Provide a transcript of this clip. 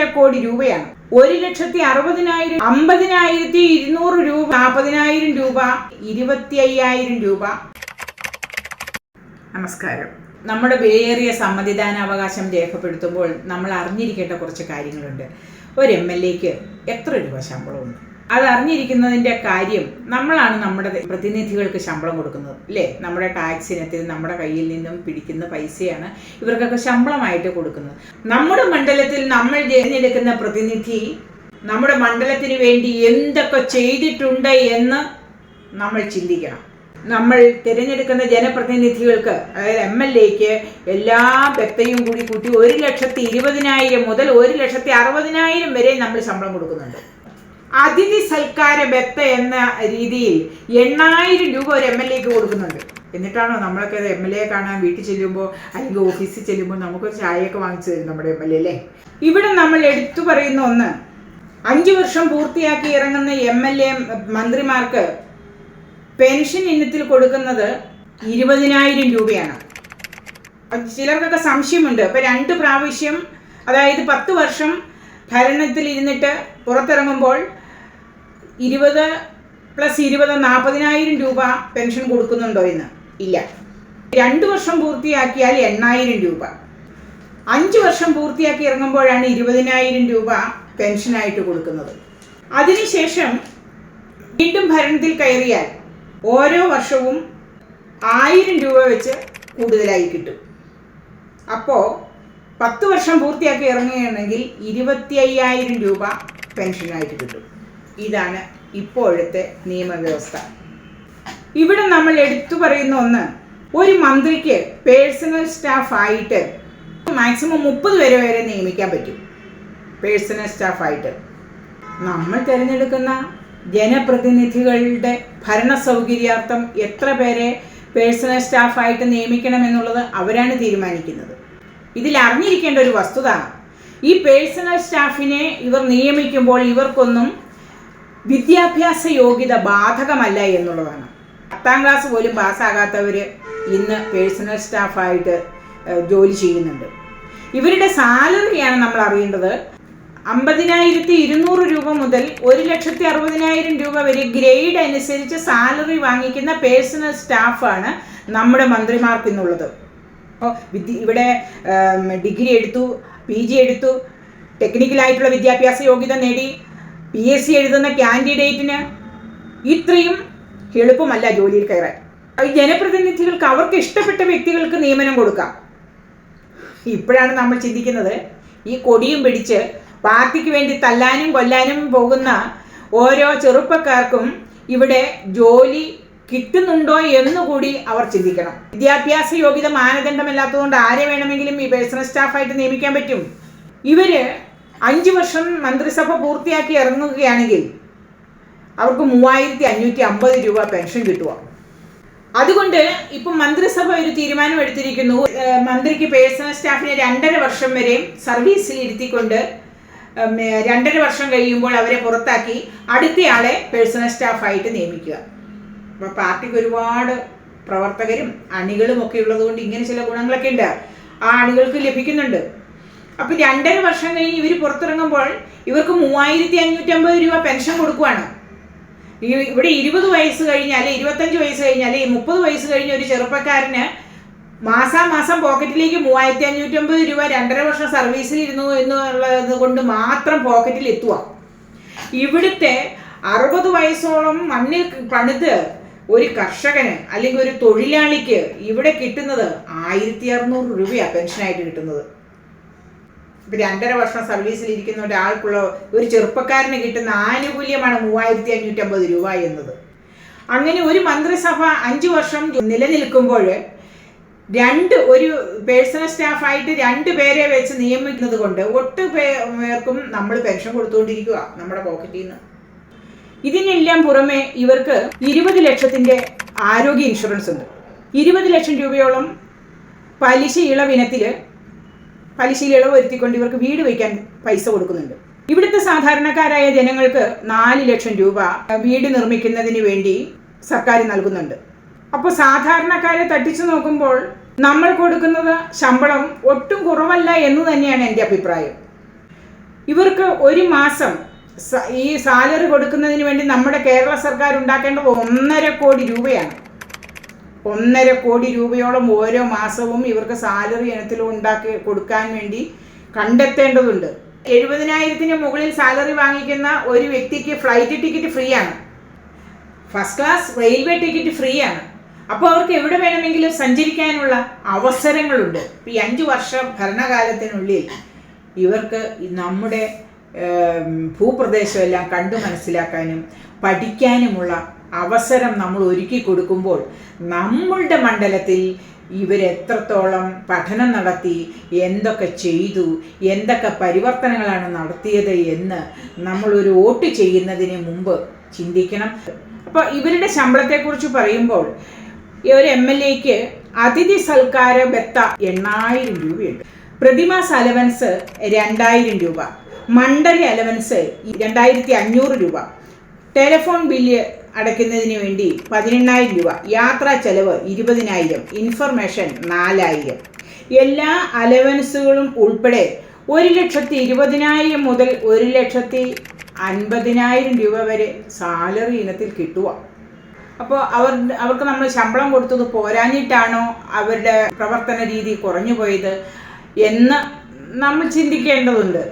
ഒന്നര കോടി രൂപയാണ്. ഒരു ലക്ഷത്തി അറുപതിനായിരം അമ്പതിനായിരത്തി ഇരുന്നൂറ് രൂപ നാൽപ്പതിനായിരം രൂപ ഇരുപത്തി അയ്യായിരം രൂപ. നമസ്കാരം. നമ്മുടെ വിലയേറിയ സമ്മതിദാനാവകാശം രേഖപ്പെടുത്തുമ്പോൾ നമ്മൾ അറിഞ്ഞിരിക്കേണ്ട കുറച്ച് കാര്യങ്ങളുണ്ട്. ഒരു എം എൽ എക്ക് എത്ര രൂപ ശമ്പളമുണ്ട്? അത് അറിഞ്ഞിരിക്കുന്നതിന്റെ കാര്യം നമ്മളാണ് നമ്മുടെ പ്രതിനിധികൾക്ക് ശമ്പളം കൊടുക്കുന്നത് അല്ലേ? നമ്മുടെ ടാക്സ് ഇനത്തിൽ നമ്മുടെ കയ്യിൽ നിന്നും പിടിക്കുന്ന പൈസയാണ് ഇവർക്കൊക്കെ ശമ്പളമായിട്ട് കൊടുക്കുന്നത്. നമ്മുടെ മണ്ഡലത്തിൽ നമ്മൾ തിരഞ്ഞെടുക്കുന്ന പ്രതിനിധി നമ്മുടെ മണ്ഡലത്തിന് വേണ്ടി എന്തൊക്കെ ചെയ്തിട്ടുണ്ട് എന്ന് നമ്മൾ ചിന്തിക്കണം. നമ്മൾ തിരഞ്ഞെടുക്കുന്ന ജനപ്രതിനിധികൾക്ക് അതായത് എം എൽ എക്ക് എല്ലാ വ്യക്തയും കൂടി കൂട്ടി ഒരു ലക്ഷത്തി ഇരുപതിനായിരം മുതൽ ഒരു ലക്ഷത്തി അറുപതിനായിരം വരെ നമ്മൾ ശമ്പളം കൊടുക്കുന്നുണ്ട്. അതിഥി സൽക്കാര ബത്ത എന്ന രീതിയിൽ എണ്ണായിരം രൂപ ഒരു എം എൽ എക്ക് കൊടുക്കുന്നുണ്ട്. എന്നിട്ടാണോ നമ്മളൊക്കെ എം എൽ എ കാണാൻ വീട്ടിൽ ചെല്ലുമ്പോൾ അല്ലെങ്കിൽ ഓഫീസിൽ ചെല്ലുമ്പോൾ നമുക്കൊരു ചായയൊക്കെ വാങ്ങിച്ചു തരും നമ്മുടെ എം എൽ എ അല്ലേ ഇവിടെ നമ്മൾ എടുത്തു പറയുന്ന ഒന്ന് അഞ്ചു വർഷം പൂർത്തിയാക്കി ഇറങ്ങുന്ന എം എൽ എ മന്ത്രിമാർക്ക് പെൻഷൻ ഇനത്തിൽ കൊടുക്കുന്നത് ഇരുപതിനായിരം രൂപയാണ്. ചിലർക്കൊക്കെ സംശയമുണ്ട്. ഇപ്പം രണ്ട് പ്രാവശ്യം അതായത് പത്ത് വർഷം ഭരണത്തിൽ ഇരുന്നിട്ട് പുറത്തിറങ്ങുമ്പോൾ ഇരുപത് പ്ലസ് ഇരുപത് നാൽപ്പതിനായിരം രൂപ പെൻഷൻ കൊടുക്കുന്നുണ്ടോ എന്ന്? ഇല്ല. രണ്ട് വർഷം പൂർത്തിയാക്കിയാൽ എണ്ണായിരം രൂപ. അഞ്ച് വർഷം പൂർത്തിയാക്കി ഇറങ്ങുമ്പോഴാണ് ഇരുപതിനായിരം രൂപ പെൻഷനായിട്ട് കൊടുക്കുന്നത്. അതിനുശേഷം വീണ്ടും ഭരണത്തിൽ കയറിയാൽ ഓരോ വർഷവും ആയിരം രൂപ വെച്ച് കൂടുതലായി കിട്ടും. അപ്പോൾ പത്ത് വർഷം പൂർത്തിയാക്കി ഇറങ്ങുകയാണെങ്കിൽ ഇരുപത്തി അയ്യായിരം രൂപ പെൻഷനായിട്ട് കിട്ടും. ഇതാണ് ഇപ്പോഴത്തെ നിയമവ്യവസ്ഥ. ഇവിടെ നമ്മൾ എടുത്തു പറയുന്ന ഒന്ന് ഒരു മന്ത്രിക്ക് പേഴ്സണൽ സ്റ്റാഫ് ആയിട്ട് മാക്സിമം മുപ്പത് പേരെ വരെ നിയമിക്കാൻ പറ്റും. പേഴ്സണൽ സ്റ്റാഫായിട്ട് നമ്മൾ തിരഞ്ഞെടുക്കുന്ന ജനപ്രതിനിധികളുടെ ഭരണ സൗകര്യാർത്ഥം എത്ര പേരെ പേഴ്സണൽ സ്റ്റാഫായിട്ട് നിയമിക്കണം എന്നുള്ളത് അവരാണ് തീരുമാനിക്കുന്നത്. ഇതിൽ അറിഞ്ഞിരിക്കേണ്ട ഒരു വസ്തുത ഈ പേഴ്സണൽ സ്റ്റാഫിനെ ഇവർ നിയമിക്കുമ്പോൾ ഇവർക്കൊന്നും വിദ്യാഭ്യാസ യോഗ്യത ബാധകമല്ല എന്നുള്ളതാണ്. പത്താം ക്ലാസ് പോലും പാസ്സാകാത്തവർ ഇന്ന് പേഴ്സണൽ സ്റ്റാഫായിട്ട് ജോലി ചെയ്യുന്നുണ്ട്. ഇവരുടെ സാലറിയാണ് നമ്മൾ അറിയേണ്ടത്. അമ്പതിനായിരത്തി ഇരുന്നൂറ് രൂപ മുതൽ ഒരു ലക്ഷത്തി അറുപതിനായിരം രൂപ വരെ ഗ്രേഡ് അനുസരിച്ച് സാലറി വാങ്ങിക്കുന്ന പേഴ്സണൽ സ്റ്റാഫാണ് നമ്മുടെ മന്ത്രിമാർക്ക് ഇന്നുള്ളത്. അപ്പോൾ വിദ്യ ഇവിടെ ഡിഗ്രി എടുത്തു പി ജി എടുത്തു ടെക്നിക്കലായിട്ടുള്ള വിദ്യാഭ്യാസ യോഗ്യത നേടി പി എസ് സി എഴുതുന്ന കാൻഡിഡേറ്റിന് ഇത്രയും എളുപ്പമല്ല ജോലിയിൽ കയറാൻ. ജനപ്രതിനിധികൾക്ക് അവർക്ക് ഇഷ്ടപ്പെട്ട വ്യക്തികൾക്ക് നിയമനം കൊടുക്കാം. ഇപ്പോഴാണ് നമ്മൾ ചിന്തിക്കുന്നത് ഈ കൊടിയും പിടിച്ച് പാർട്ടിക്ക് വേണ്ടി തല്ലാനും കൊല്ലാനും പോകുന്ന ഓരോ ചെറുപ്പക്കാർക്കും ഇവിടെ ജോലി കിട്ടുന്നുണ്ടോ എന്നുകൂടി അവർ ചിന്തിക്കണം. വിദ്യാഭ്യാസ യോഗ്യത മാനദണ്ഡമല്ലാത്തതുകൊണ്ട് ആരെ വേണമെങ്കിലും ഈ പേഴ്സണൽ സ്റ്റാഫായിട്ട് നിയമിക്കാൻ പറ്റും? ഇവർ അഞ്ച് വർഷം മന്ത്രിസഭ പൂർത്തിയാക്കി ഇറങ്ങുകയാണെങ്കിൽ അവർക്ക് മൂവായിരത്തി അഞ്ഞൂറ്റി അമ്പത് രൂപ പെൻഷൻ കിട്ടുക അതുകൊണ്ട് ഇപ്പം മന്ത്രിസഭ ഒരു തീരുമാനം എടുത്തിരിക്കുന്നു മന്ത്രിക്ക് പേഴ്സണൽ സ്റ്റാഫിനെ രണ്ടര വർഷം വരെയും സർവീസിൽ ഇരുത്തിക്കൊണ്ട് രണ്ടര വർഷം കഴിയുമ്പോൾ അവരെ പുറത്താക്കി അടുത്തയാളെ പേഴ്സണൽ സ്റ്റാഫായിട്ട് നിയമിക്കുക. അപ്പോൾ പാർട്ടിക്ക് ഒരുപാട് പ്രവർത്തകരും അണികളും ഒക്കെ ഉള്ളതുകൊണ്ട് ഇങ്ങനെ ചില ഗുണങ്ങളൊക്കെ ഉണ്ട്. ആ അണികൾക്ക് ലഭിക്കുന്നുണ്ട്. അപ്പം രണ്ടര വർഷം കഴിഞ്ഞ് ഇവർ പുറത്തിറങ്ങുമ്പോൾ ഇവർക്ക് മൂവായിരത്തി അഞ്ഞൂറ്റമ്പത് രൂപ പെൻഷൻ കൊടുക്കുവാണ്. ഇവിടെ ഇരുപത് വയസ്സ് കഴിഞ്ഞാൽ ഇരുപത്തഞ്ച് വയസ്സ് കഴിഞ്ഞാൽ മുപ്പത് വയസ്സ് കഴിഞ്ഞ ഒരു ചെറുപ്പക്കാരന് മാസാമാസം പോക്കറ്റിലേക്ക് മൂവായിരത്തി അഞ്ഞൂറ്റമ്പത് രൂപ രണ്ടര വർഷം സർവീസിൽ ഇരുന്നു എന്നുള്ളത് കൊണ്ട് മാത്രം പോക്കറ്റിൽ എത്തുക ഇവിടുത്തെ അറുപത് വയസ്സോളം മണ്ണിൽ പണിത് ഒരു കർഷകന് അല്ലെങ്കിൽ ഒരു തൊഴിലാളിക്ക് ഇവിടെ കിട്ടുന്നത് ആയിരത്തി അറുന്നൂറ് രൂപയാണ് പെൻഷനായിട്ട് കിട്ടുന്നത്. ഇപ്പൊ രണ്ടര വർഷം സർവീസിൽ ഇരിക്കുന്ന ഒരാൾക്കുള്ള ഒരു ചെറുപ്പക്കാരന് കിട്ടുന്ന ആനുകൂല്യമാണ് മൂവായിരത്തി അഞ്ഞൂറ്റമ്പത് രൂപ എന്നത്. അങ്ങനെ ഒരു മന്ത്രിസഭ അഞ്ചു വർഷം നിലനിൽക്കുമ്പോൾ രണ്ട് ഒരു പേഴ്സണൽ സ്റ്റാഫായിട്ട് രണ്ട് പേരെ വെച്ച് നിയമിക്കുന്നത് കൊണ്ട് ഒട്ട് പേർക്കും നമ്മൾ പെൻഷൻ കൊടുത്തുകൊണ്ടിരിക്കുക നമ്മുടെ പോക്കറ്റിൽ നിന്ന് ഇതിനെല്ലാം പുറമെ ഇവർക്ക് ഇരുപത് ലക്ഷത്തിന്റെ ആരോഗ്യ ഇൻഷുറൻസ് ഉണ്ട്. ഇരുപത് ലക്ഷം രൂപയോളം പലിശ ഇളവിനത്തിൽ പലിശയിൽ ഇളവ് വരുത്തിക്കൊണ്ട് ഇവർക്ക് വീട് വയ്ക്കാൻ പൈസ കൊടുക്കുന്നുണ്ട്. ഇവിടുത്തെ സാധാരണക്കാരായ ജനങ്ങൾക്ക് നാല് ലക്ഷം രൂപ വീട് നിർമ്മിക്കുന്നതിന് വേണ്ടി സർക്കാർ നൽകുന്നുണ്ട്. അപ്പോൾ സാധാരണക്കാരെ തട്ടിച്ചു നോക്കുമ്പോൾ നമ്മൾ കൊടുക്കുന്നത് ശമ്പളം ഒട്ടും കുറവല്ല എന്ന് തന്നെയാണ് എന്റെ അഭിപ്രായം. ഇവർക്ക് ഒരു മാസം ഈ സാലറി കൊടുക്കുന്നതിന് വേണ്ടി നമ്മുടെ കേരള സർക്കാർ ഉണ്ടാക്കേണ്ടത് ഒന്നര കോടി രൂപയാണ്. ഒന്നര കോടി രൂപയോളം ഓരോ മാസവും ഇവർക്ക് സാലറി ഇനത്തിൽ ഉണ്ടാക്കി കൊടുക്കാൻ വേണ്ടി കണ്ടെത്തേണ്ടതുണ്ട്. എഴുപതിനായിരത്തിന് മുകളിൽ സാലറി വാങ്ങിക്കുന്ന ഒരു വ്യക്തിക്ക് ഫ്ലൈറ്റ് ടിക്കറ്റ് ഫ്രീ ആണ് first class railway ticket free ആണ് അപ്പോൾ അവർക്ക് എവിടെ വേണമെങ്കിലും സഞ്ചരിക്കാനുള്ള അവസരങ്ങളുണ്ട്. ഈ അഞ്ച് വർഷ ഭരണകാലത്തിനുള്ളിൽ ഇവർക്ക് നമ്മുടെ ഭൂപ്രദേശമെല്ലാം കണ്ടു മനസ്സിലാക്കാനും പഠിക്കാനുമുള്ള അവസരം നമ്മൾ ഒരുക്കി കൊടുക്കുമ്പോൾ നമ്മളുടെ മണ്ഡലത്തിൽ ഇവരെത്രത്തോളം പഠനം നടത്തി എന്തൊക്കെ ചെയ്തു എന്തൊക്കെ പരിവർത്തനങ്ങളാണ് നടത്തിയത് എന്ന് നമ്മളൊരു വോട്ട് ചെയ്യുന്നതിന് മുമ്പ് ചിന്തിക്കണം. അപ്പോൾ ഇവരുടെ ശമ്പളത്തെക്കുറിച്ച് പറയുമ്പോൾ ഒരു എം എൽ എക്ക് അതിഥി സൽക്കാര ബത്ത എണ്ണായിരം രൂപയുണ്ട്. പ്രതിമാസ അലവൻസ് രണ്ടായിരം രൂപ. മണ്ഡല അലവൻസ് രണ്ടായിരത്തി അഞ്ഞൂറ് രൂപ. ടെലിഫോൺ ബില്ല് അടയ്ക്കുന്നതിന് വേണ്ടി പതിനെണ്ണായിരം രൂപ യാത്രാ ചെലവ് ഇരുപതിനായിരം ഇൻഫർമേഷൻ നാലായിരം. എല്ലാ അലവൻസുകളും ഉൾപ്പെടെ ഒരു ലക്ഷത്തി ഇരുപതിനായിരം മുതൽ ഒരു ലക്ഷത്തി അൻപതിനായിരം രൂപ വരെ സാലറി ഇനത്തിൽ കിട്ടുക അപ്പോൾ അവർ അവർക്ക് നമ്മൾ ശമ്പളം കൊടുത്തത് പോരാഞ്ഞിട്ടാണോ അവരുടെ പ്രവർത്തന രീതി കുറഞ്ഞു പോയത് എന്ന് നമ്മൾ ചിന്തിക്കേണ്ടതുണ്ട്.